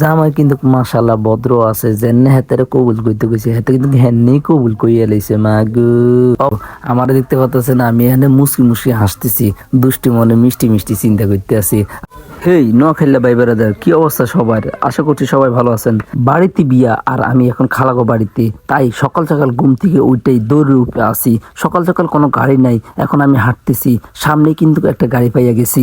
জামাই কিন্তু মাশাল্লাহ ভদ্র আছে যেনে হাতের কবুল কইতে গেছে হাতে কিন্তু হেন্নি কবুল কইয়া লাইছে, মা গো। আমার দেখতে পাচ্ছেন না, আমি এখানে মুসকি মুসকি হাসতেছি, দুষ্টি মনে মিষ্টি মিষ্টি চিন্তা করতে আছি। হেই ন খেললে ভাই বেড়াদার কি অবস্থা সবার? আশা করছি সবাই ভালো আছেন। বাড়িতে বিয়া, আর আমি এখন খালাগো বাড়িতে। তাই সকাল সকাল ঘুম থেকে ওইটাই দৌড়ে উপরে আসি। সকাল সকাল কোনো গাড়ি নাই, এখন আমি হাঁটতেছি। সামনে কিন্তু একটা গাড়ি পাইয়া গেছি।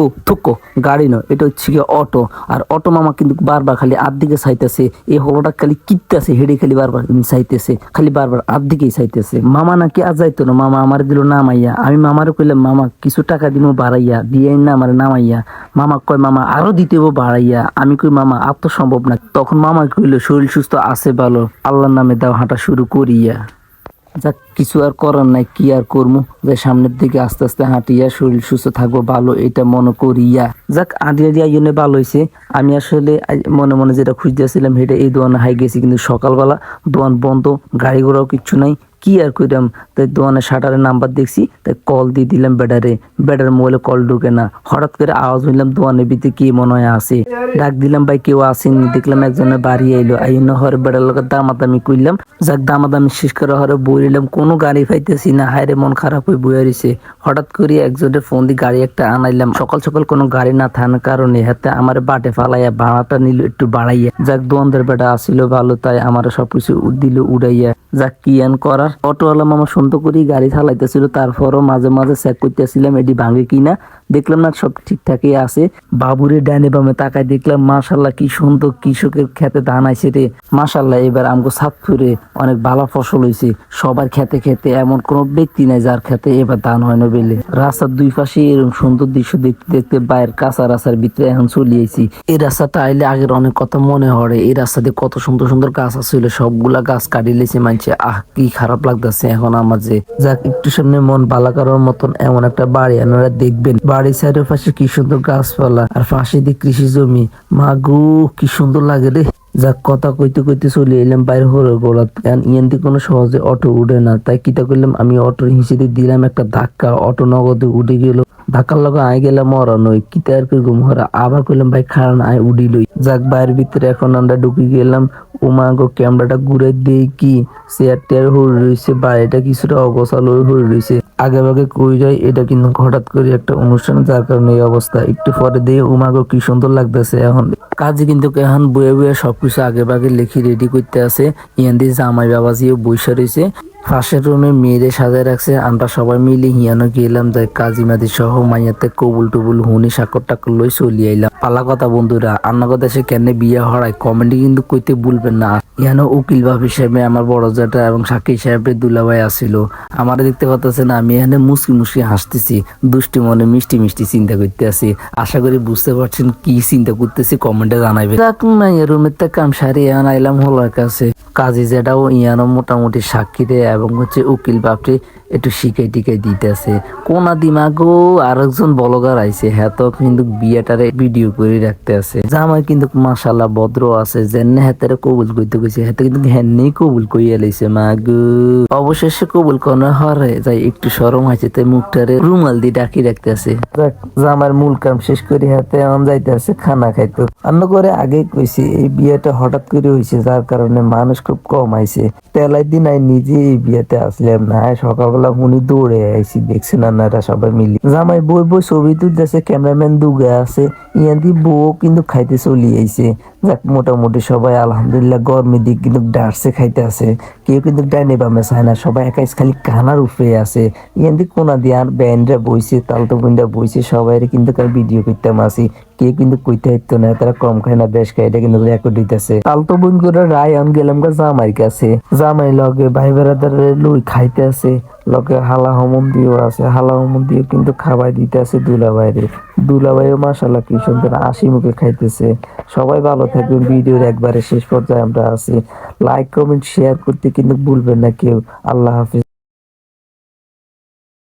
ও, থুকো, গাড়ি নয়, এটা হচ্ছে গিয়ে অটো। আর অটো মামা কিন্তু বারবার খালি আর দিকে চাইতেছে এই হলোটা খালি কিপতেছে হেডে খালি বারবার চাইতেছে, খালি বারবার আর দিকেই চাইতেছে। মামা নাকি আর যাইতো না, মামা আমার দিল নামাইয়া আমি মামারে কইলাম, মামা, কিছু টাকা দিব বাড়াইয়া দিয়ে না আমার নামাইয়া মামা কয়, মামা, আরও দিতে বাড়াইয়া। আমি কই, মামা, আর তো সম্ভব না। তখন মামা কইলো, শরীর সুস্থ আছে ভালো, আল্লাহর নামে দাও হাঁটা শুরু করিয়া। যাক, কিছু আর করার নাই, কি আর করব যে সামনের দিকে আস্তে আস্তে হাঁটিয়া শরীর সুস্থ থাকব, ভালো, এটা মনে করিয়া। যাক আদিয়া দিয়া ইউনে ভালো হয়েছে আমি আসলে মনে মনে যেটা খুঁজতেছিলাম, সেটা এই দোকানে হাই গেছি, কিন্তু সকালবেলা দোয়ান বন্ধ, গাড়ি ঘোড়াও কিচ্ছু নাই। কি আর কইরাম? তাই দোকানের শাটারের নাম্বার দেখছি, তাই কল দিয়ে দিলাম বেডারে বেডার মোবাইলে কল ঢুকে না। হঠাৎ করে আওয়াজ হইলাম দোকানের ভিতরে কি মনে হয় আসে ডাক দিলাম, ভাই, কেউ আসেনি দেখলাম একজনের বাড়ি আইলো। আইন হরে বেড়ার লোকের দামাদামি করলাম যাক, দামাদামি শেষ করে হরে বই নিলাম। কোনো গাড়ি পাইতেছি না। হায়রে মন খারাপ হয়ে বই রয়েছে হঠাৎ করে একজনের ফোন দিয়ে গাড়ি একটা আনাইলাম। সকাল সকাল কোনো গাড়ি না থাকার কারণে হাতে আমার বাটে ফালাইয়া ভাড়াটা নিল একটু বাড়াইয়া। যাক, দোকানদার বেটা আসিল ভালো, তাই আমার সবকিছু দিল উড়াইয়া। যাক, কি করার অটোওয়ালা মামা সুন্দর করে গাড়ি চালাইতেছিল তারপরও মাঝে মাঝে চেক করতেছিলাম এটি ভাঙে কিনা। দেখলাম না সব ঠিকঠাকই আছে। বাবুরে ডানে বামে তাকায় দেখলাম মাশাল্লাহ কি সুন্দর কৃষকের খেতে ধান আইছে রে। মাশাল্লাহ এবার আমগো সাতপুরে অনেক ভালো ফসল হয়েছে সবার খেতে খেতে এমন কোনো ব্যক্তি নাই যার খেতে এবার ধান হয় না বেলে। রাস্তার দুই পাশে এরকম সুন্দর দৃশ্য দেখতে দেখতে বাইরের কাঁচা রাস্তার ভিতরে এখন চলিয়েছি এই রাস্তাটা আইলে আগের অনেক কথা মনে হরে এই রাস্তাতে কত সুন্দর সুন্দর গাছ আছিল সবগুলা গাছ কাটি লেছে মানছে। আহ, কি খারাপ লাগতেছে এখন আমার যে। যাক, একটু সামনে মন বালা করার মতন এমন একটা বাড়ি আপনারা দেখবেন। বাড়ির সাইডের পাশে কি সুন্দর গাছপালা আর পাশে দিয়ে কৃষি জমি। মা গো, কি সুন্দর লাগে রে। যা কথা কইতে কইতে চলে এলাম বাইরে হরে ইয়ান দিয়ে কোনো সহজে অটো উঠে না। তাই কিতা করলাম, আমি অটো হিসেবে দিলাম একটা ধাক্কা। অটো নগদে উঠে গেল। ধাক্কার লগে আই গেলাম মরণ ওই কিতা আর কি ঘুম হরা আবার কইলাম, ভাই খারান আয় উডি লই। যাক বাইরের ভিতরে এখন আমরা ঢুকে গেলাম। উমাগো ক্যামেরাটা ঘুরে দেই কি? চেয়ার টেয়ার হয়ে রয়েছে বাড়িটা কিছুটা অগোছালো হয়ে রয়েছে আগে ভাগে কই যায় এটা কিন্তু হঠাৎ করে একটা অনুষ্ঠান, যার কারণে এই অবস্থা। একটু পরে দিয়ে উমাগো কি সুন্দর লাগতেছে এখন। কাজে কিন্তু এখন বয়ে বয়ে সবকিছু আগে ভাগে লিখি রেডি করতে আছে। ইয়ান দিয়ে জামাই বাবাজিও বৈশা রয়েছে পাশের রুমে মেয়েদের সাজায় রাখছে। আমরা সবাই মিলে হিয়ানো গেলাম যাই কাজিমাদি সহ মাইয়াতে কবুল টুবুল হুনি সাকর টাকর লই চলি আইলাম। পালা কথা বন্ধুরা আন্না কথা সে কেন বিয়ে হরাই কমেন্টে কিন্তু কইতে ভুলবেন না। ইয়ানো উকিল বাপ হিসেবে আমার বড় জাটা এবং সাক্ষী সাহেবের দুলাভাই আসিল আমার দেখতে পাচ্ছেন আমি এখানে মুসকি মুসকি হাসতেছি, দুষ্টি মনে মিষ্টি মিষ্টি চিন্তা করতে আছি। আশা করি বুঝতে পারছেন কি চিন্তা করতেছি কমেন্টে জানাইবে রুমের থেকে কাম সারি, এখন আইলাম হলার কাছে। কাজী যেটাও ইয়ানো মোটামুটি সাক্ষী দেয় এবং হচ্ছে উকিল বাপরে একটু শিখাই টিকাই দিতেছে। কোনা দিমাগো আরেকজন বলগার আইছে হ্যাঁ তো কিন্তু বিয়েটারে ভিডিও করে রাখতে আছে। জামাই কিন্তু মাশাল্লাহ ভদ্র আছে যেনে হাতের কবুল করতে কইছে, হাতে কিন্তু হ্যান্নি কবুল কইয়া লাইছে, মা গো। অবশেষে কবুল করার হরে যাই একটু সরম হয়েছে তাই মুখটারে রুমাল দিয়ে ডাকি রাখতে আছে। জামার মূল কাম শেষ করে হাতে এখন যাইতে আছে খানা খাইতো। অন্য করে আগে কইছি, এই বিয়েটা হঠাৎ করে হয়েছে যার কারণে মানুষ খুব কম আইছে। তেলাই দিন আই নিজে এই বিয়েতে আসলাম না সকালবেলা উনি দৌড়ে আইছি, দেখছেন আপনারা সবাই মিলি। জামাই বই বই ছবি তুলতেছে, ক্যামেরাম্যান দুগে আছে ইয়াদি বউ কিন্তু খাইতে চলি আইছে। যাক, মোটামুটি সবাই আলহামদুলিল্লাহ গরমের দিক কিন্তু ডারসে খাইতে আছে। কেউ কিন্তু ডাইনে বামে চায় না, সবাই একাই খালি কানার উপরে আছে। ইয়াদি কোনা দিয়ে আর ব্যান্ডরা বইছে তালতো বইন্ডা বইছে সবাই কিন্তু ভিডিও করতাম আসি কে কিন্তু কইতে হইতো না, তারা কম খায় না, বেশ খায়, এটা কিন্তু রেকর্ড দিতেছে। তালতো বোন করে রায় আন গেলাম গা জামাই কাছে। জামাই লগে ভাই বেড়াদার লুই খাইতে আছে, লগে হালা হমন দিয়েও আছে। হালা হমন দিয়ে কিন্তু খাবার দিতে আছে দুলা বাইরে দুলা বাইরে মাসাল্লাহ কি সুন্দর হাসি মুখে খাইতেছে। সবাই ভালো থাকবেন ভিডিওর একবারে শেষ পর্যায়ে আমরা আছি। লাইক কমেন্ট শেয়ার করতে কিন্তু ভুলবেন না কেউ। আল্লাহ হাফিজ।